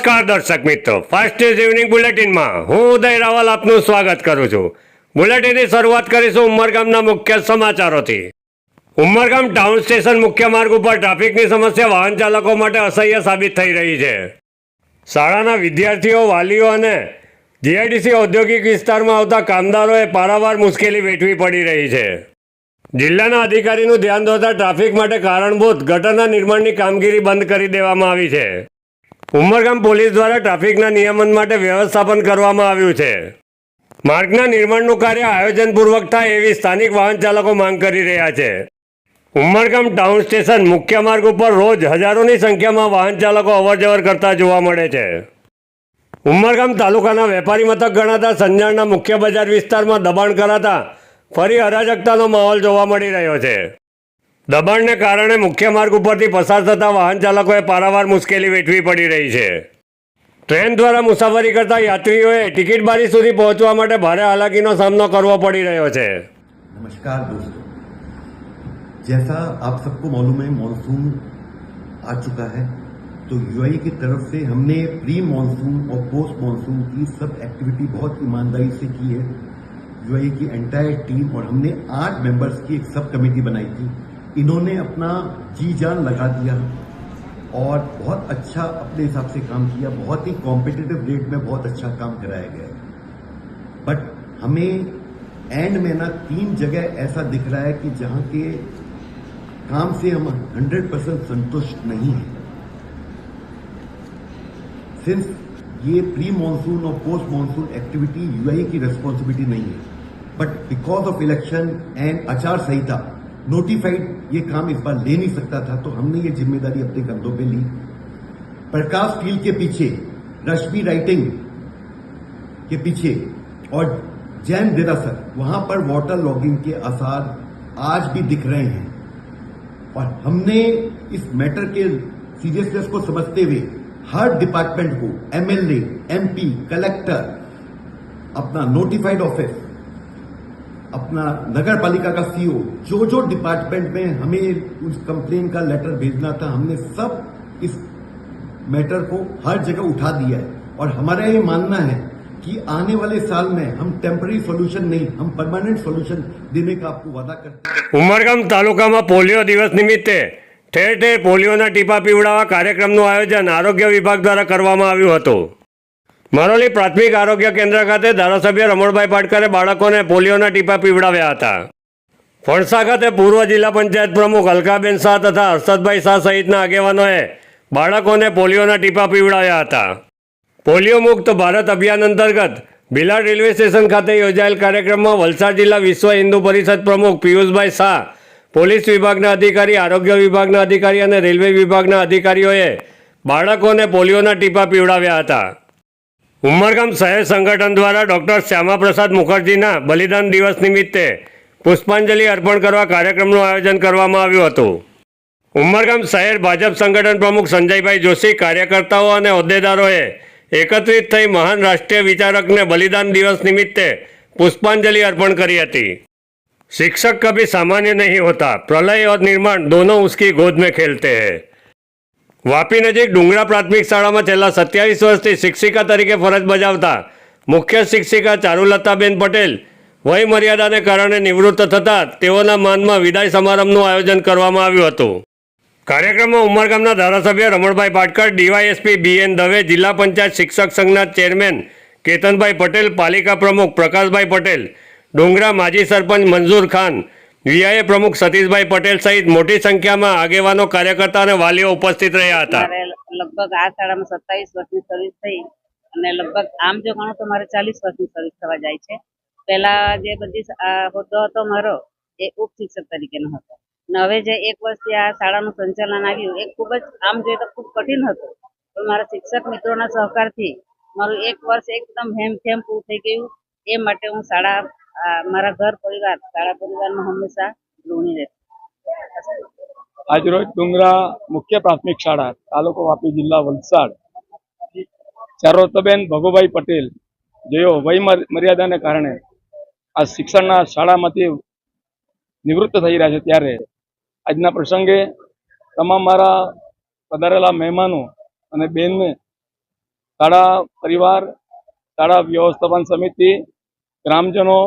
નમસ્કાર દર્શક મિત્રો. ફર્સ્ટ ન્યૂઝ ઇવનિંગ બુલેટિનમાં હું ઉદય રાવલ આપનું સ્વાગત કરું છું. બુલેટિનની શરૂઆત કરીશું ઉમરગામના મુખ્ય સમાચારોથી. ઉમરગામ ટાઉન સ્ટેશન મુખ્ય માર્ગ ઉપર ટ્રાફિકની સમસ્યા વાહન ચાલકો માટે અસહ્ય સાબિત થઈ રહી છે. શાળાના વિદ્યાર્થીઓ, વાલીઓ અને જીઆઈડીસી ઔદ્યોગિક વિસ્તારમાં આવતા કામદારોએ પારાવાર મુશ્કેલી વેઠવી પડી રહી છે. જિલ્લાના અધિકારીનું ધ્યાન દોરતા ટ્રાફિક માટે કારણભૂત ગટરના નિર્માણની કામગીરી બંધ કરી દેવામાં આવી છે. ઉમરગામ પોલીસ દ્વારા ટ્રાફિકના નિયમન માટે વ્યવસ્થાપન કરવામાં આવ્યું છે. માર્ગના નિર્માણનું કાર્ય આયોજનપૂર્વક થાય એવી સ્થાનિક વાહન ચાલકો માંગ કરી રહ્યા છે. ઉમરગામ ટાઉન સ્ટેશન મુખ્ય માર્ગ ઉપર રોજ હજારોની સંખ્યામાં વાહન ચાલકો અવરજવર કરતા જોવા મળે છે. ઉમરગામ તાલુકાના વેપારી મથક ગણાતા સંજાણના મુખ્ય બજાર વિસ્તારમાં દબાણ કરાતા ફરી અરાજકતાનો માહોલ જોવા મળી રહ્યો છે. દબાણને કારણે મુખ્ય માર્ગ ઉપરથી પસાર થતા વાહન ચાલકોએ પારાવાર મુશ્કેલી વેઠવી પડી રહી છે ટ્રેન દ્વારા મુસાફરી કરતા યાત્રીઓએ ટિકિટ બારી સુધી પહોંચવા માટે ભારે હાલાકીનો સામનો કરવો પડી રહ્યો છે नमस्कार दोस्तों जैसा आप सबको मालूम है मॉनसून आ चुका है तो यूआई की तरफ से हमने प्री मॉनसून और पोस्ट मॉनसून की सब एक्टिविटी बहुत ईमानदारी से की है यूआई की एंटायर टीम और हमने आठ मेंबर्स की एक सब कमेटी बनाई थी इन्होंने अपना जी जान लगा दिया और बहुत अच्छा अपने हिसाब से काम किया। बहुत ही कॉम्पिटिटिव रेट में बहुत अच्छा काम कराया गया। बट हमें एंड में ना तीन जगह ऐसा दिख रहा है कि जहाँ के काम से हम 100 परसेंट संतुष्ट नहीं हैं। सिंस ये प्री मॉनसून और पोस्ट मॉनसून एक्टिविटी यूआई की रेस्पॉन्सिबिलिटी नहीं है। But because of election and आचार संहिता नोटिफाइड ये काम इस बार ले नहीं सकता था तो हमने ये ज़िम्मेदारी अपने कंधों पे ली। प्रकाश फील के पीछे, रश्मि राइटिंग के पीछे और जैन दिरासर वहाँ पर वाटर लॉगिंग के आसार आज भी दिख रहे हैं। और हमने इस मैटर के सीरियसनेस को समझते हुए हर डिपार्टमेंट को एमएलए एमपी कलेक्टर अपना नोटिफाइड ऑफ़िस अपना नगर पालिका का सीओ जो जो डिपार्टमेंट में हमें उस कंप्लेन का लेटर भेजना था हमने सब इस मैटर को हर जगह उठा दिया है और हमारा ये मानना है कि आने वाले साल में हम टेम्पररी सॉल्यूशन नहीं हम परमानेंट सॉल्यूशन देने का आपको वादा करते हैं ઉમરગામ તાલુકામાં પોલિયો દિવસ નિમિત્તે ઠેર ઠેર પોલિયોના ટીપા પીવડાવવા કાર્યક્રમનું આયોજન આરોગ્ય વિભાગ દ્વારા કરવામાં આવ્યું હતું મરોલી પ્રાથમિક આરોગ્ય કેન્દ્ર ખાતે ધારાસભ્ય રમણભાઈ પાટકરે બાળકોને પોલિયોના ટીપા પીવડાવ્યા હતા. ફણસા ખાતે પૂર્વ જિલ્લા પંચાયત પ્રમુખ અલકાબેન શાહ તથા હર્ષદભાઈ શાહ સહિતના આગેવાનોએ બાળકોને પોલિયોના ટીપા પીવડાવ્યા હતા. પોલિયો મુક્ત ભારત અભિયાન અંતર્ગત ભિલાડ રેલવે સ્ટેશન ખાતે યોજાયેલ કાર્યક્રમમાં વલસાડ જિલ્લા વિશ્વ હિન્દુ પરિષદ પ્રમુખ પિયુષભાઈ શાહ, પોલીસ વિભાગના અધિકારી, આરોગ્ય વિભાગના અધિકારી અને રેલવે વિભાગના અધિકારીઓએ બાળકોને પોલિયોના ટીપા પીવડાવ્યા હતા. ઉમરગામ શહેર સંગઠન દ્વારા ડૉક્ટર શ્યામાપ્રસાદ મુખર્જીના બલિદાન દિવસ નિમિત્તે પુષ્પાંજલિ અર્પણ કરવા કાર્યક્રમનું આયોજન કરવામાં આવ્યું હતું ઉમરગામ શહેર ભાજપ સંગઠન પ્રમુખ સંજયભાઈ જોશી કાર્યકર્તાઓ અને હોદ્દેદારોએ એકત્રિત થઈ મહાન રાષ્ટ્રીય વિચારકને બલિદાન દિવસ નિમિત્તે પુષ્પાંજલિ અર્પણ કરી હતી शिक्षक कभी सामान्य नहीं होता प्रलय और निर्माण दोनों उसकी गोद में खेलते हैं વાપી નજીક ડુંગરા પ્રાથમિક શાળામાં છેલ્લા સત્યાવીસ વર્ષથી શિક્ષિકા તરીકે ફરજ બજાવતા મુખ્ય શિક્ષિકા ચારુલતાબેન પટેલ વય મર્યાદાને કારણે નિવૃત્ત થતા તેઓના માનમાં વિદાય સમારંભનું આયોજન કરવામાં આવ્યું હતું. કાર્યક્રમમાં ઉમરગામના ધારાસભ્ય Ramanbhai Patkar, DYSP B N Dave, જિલ્લા પંચાયત શિક્ષક સંઘના ચેરમેન કેતનભાઈ પટેલ, પાલિકા પ્રમુખ પ્રકાશભાઈ પટેલ, ડુંગરા માજી સરપંચ મંજૂર ખાન વીઆઈએ પ્રમુખ સતીશભાઈ પટેલ સહિત મોટી સંખ્યામાં આગેવાનો, કાર્યકર્તા અને વાલીઓ ઉપસ્થિત રહ્યા હતા. લગભગ આ શાળામાં સત્તાવીસ વર્ષની સર્વિસ થઈ અને લગભગ આમ જો ગણો તો મારે ચાલીસ વર્ષની સર્વિસ થવા જાય છે. પહેલા જે બધી હોદ્દો હતો મારો, એ ઉપ શિક્ષક તરીકેનો હતો. અને હવે જે એક વર્ષથી આ શાળાનું સંચાલન આવ્યું, એ ખૂબ જ આમ જોઈએ તો ખૂબ કઠિન હતું. પણ મારા શિક્ષક મિત્રોના સહકારથી મારું એક વર્ષ એકદમ હેમખેમ પૂરું થઈ ગયું. એ માટે હું શાળા મારા ઘર પરિવાર શાળા પરિવારમાં હંમેશા ઋણી રહેતી આજરોજ ડુંગરા મુખ્ય પ્રાથમિક શાળા, તાલુકો વાપી જિલ્લા વલસાડ, ચારોતબેન ભગુભાઈ પટેલ, જેઓ વય મર્યાદાને કારણે આ શિક્ષણના શાળામાંથી નિવૃત્ત થઈ રહ્યા છે ત્યારે આજના પ્રસંગે તમામ મારા પધારેલા મહેમાનો અને બેનને, શાળા પરિવાર, શાળા વ્યવસ્થાપન સમિતિ ગ્રામજનો,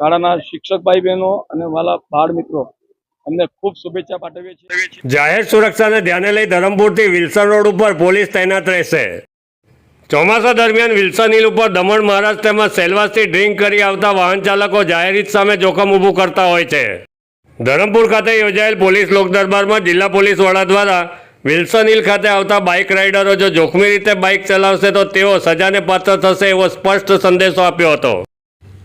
શાળાના શિક્ષક ભાઈ બહેનો અને વાલા બાળ મિત્રો અમને ખૂબ શુભેચ્છા પાઠવીએ છીએ. જાહેર સુરક્ષાને ધ્યાને લઈ ધરમપુરથી વિલ્સન રોડ ઉપર પોલીસ તૈનાત રહેશે. ચોમાસા દરમિયાન વિલ્સન હિલ ઉપર દમણ મહારાષ્ટ્ર તેમજ સેલવાસથી ડ્રિંક કરી આવતા વાહન ચાલકો જાહેર સામે જોખમ ઊભું કરતા હોય છે. ધરમપુર ખાતે યોજાયેલ પોલીસ લોકદરબારમાં જિલ્લા પોલીસ વડા દ્વારા વિલ્સન હિલ ખાતે આવતા બાઇક રાઇડરો જો જોખમી રીતે બાઇક ચલાવશે તો તેઓ સજાને પાત્ર થશે એવો સ્પષ્ટ સંદેશો આપ્યો હતો.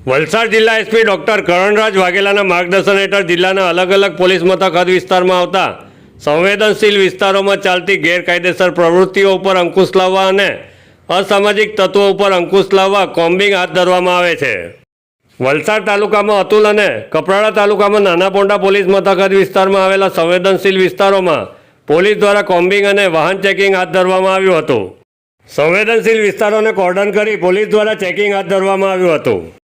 વલસાડ જિલ્લા એસપી ડોક્ટર કરણરાજ વાઘેલાના માર્ગદર્શન હેઠળ જિલ્લાના અલગ અલગ પોલીસ મથક હદ વિસ્તારમાં આવતા સંવેદનશીલ વિસ્તારોમાં ચાલતી ગેરકાયદેસર પ્રવૃત્તિઓ ઉપર અંકુશ લાવવા અને અસામાજિક તત્વો ઉપર અંકુશ લાવવા કોમ્બિંગ હાથ ધરવામાં આવે છે. વલસાડ તાલુકામાં અતુલ અને કપરાડા તાલુકામાં નાના પોંડા પોલીસ મથક હદ વિસ્તારમાં આવેલા સંવેદનશીલ વિસ્તારોમાં પોલીસ દ્વારા કોમ્બિંગ અને વાહન ચેકિંગ હાથ ધરવામાં આવ્યું હતું. સંવેદનશીલ વિસ્તારોને કોર્ડન કરી પોલીસ દ્વારા ચેકિંગ હાથ ધરવામાં આવ્યું હતું.